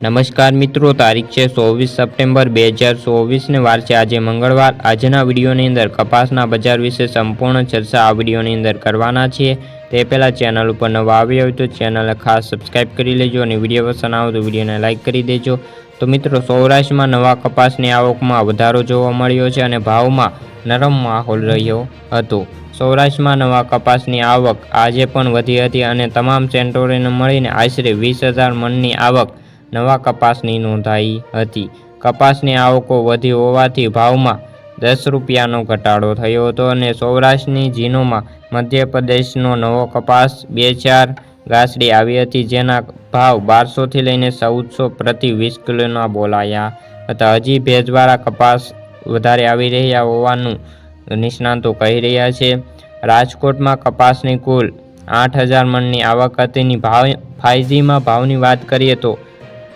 નમસ્કાર મિત્રો, તારીખ છે ચોવીસ સપ્ટેમ્બર બે હજાર ચોવીસને વાર છે. આજે મંગળવાર. આજના વિડીયોની અંદર કપાસના બજાર વિશે સંપૂર્ણ ચર્ચા આ વિડીયોની અંદર કરવાના છીએ. તે પહેલાં ચેનલ ઉપર નવા આવ્યો હોય તો ચેનલને ખાસ સબસ્ક્રાઇબ કરી લેજો અને વીડિયો પસંદ આવે તો વિડીયોને લાઇક કરી દેજો. તો મિત્રો, સૌરાષ્ટ્રમાં નવા કપાસની આવકમાં વધારો જોવા મળ્યો છે અને ભાવમાં નરમ માહોલ રહ્યો હતો. સૌરાષ્ટ્રમાં નવા કપાસની આવક આજે પણ વધી હતી અને તમામ સેન્ટરોને મળીને આશરે વીસ હજાર મણની આવક નવા કપાસની નોંધાઈ હતી. કપાસની આવકો વધી હોવાથી ભાવમાં દસ રૂપિયાનો ઘટાડો થયો હતો અને સૌરાષ્ટ્રની જીનોમાં મધ્યપ્રદેશનો નવો કપાસ બે ચાર ગાસડી આવી હતી, જેના ભાવ બારસોથી લઈને ચૌદસો પ્રતિ વીસ કિલોના બોલાયા હતા. હજી ભેજવાળા કપાસ વધારે આવી રહ્યા હોવાનું નિષ્ણાંતો કહી રહ્યા છે. રાજકોટમાં કપાસની કુલ આઠ હજાર મણની આવક હતીની ભાવ ફાયજીમાં ભાવની વાત કરીએ તો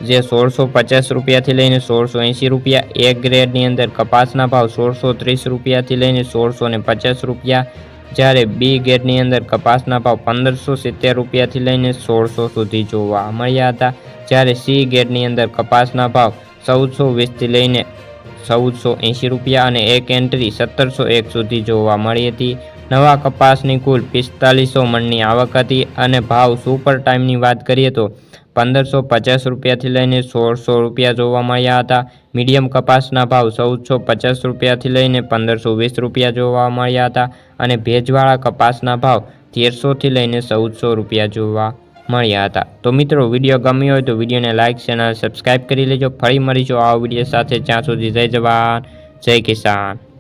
જે સોળસો પચાસ રૂપિયાથી લઈને સોળસો એંશી રૂપિયા, એક ગ્રેડની અંદર કપાસના ભાવ સોળસો ત્રીસ રૂપિયાથી લઈને સોળસો ને પચાસ રૂપિયા, જ્યારે બી ગ્રેડની અંદર કપાસના ભાવ પંદરસો સિત્તેર રૂપિયાથી લઈને સોળસો સુધી જોવા મળ્યા હતા. જ્યારે સી ગ્રેડની અંદર કપાસના ભાવ ચૌદસો વીસથી લઈને ચૌદસો એંશી રૂપિયા અને એક એન્ટ્રી સત્તરસો એક સુધી જોવા મળી હતી. નવા કપાસની કુલ પિસ્તાલીસો મણની આવક હતી અને ભાવ સુપર ટાઈમની વાત કરીએ તો પંદરસો પચાસ રૂપિયાથી લઈને સોળસો રૂપિયા જોવા મળ્યા હતા. મીડિયમ કપાસના ભાવ ચૌદસો પચાસ રૂપિયાથી લઈને પંદરસો વીસ રૂપિયા જોવા મળ્યા હતા અને ભેજવાળા કપાસના ભાવ તેરસોથી લઈને ચૌદસો રૂપિયા જોવા મળ્યા હતા. તો મિત્રો, વીડિયો ગમ્યો હોય તો વિડીયોને લાઇક ચેનલ સબસ્ક્રાઈબ કરી લેજો. ફરી મળીશું આ વીડિયો સાથે. જ્યાં સુધી જય જવાન, જય કિસાન.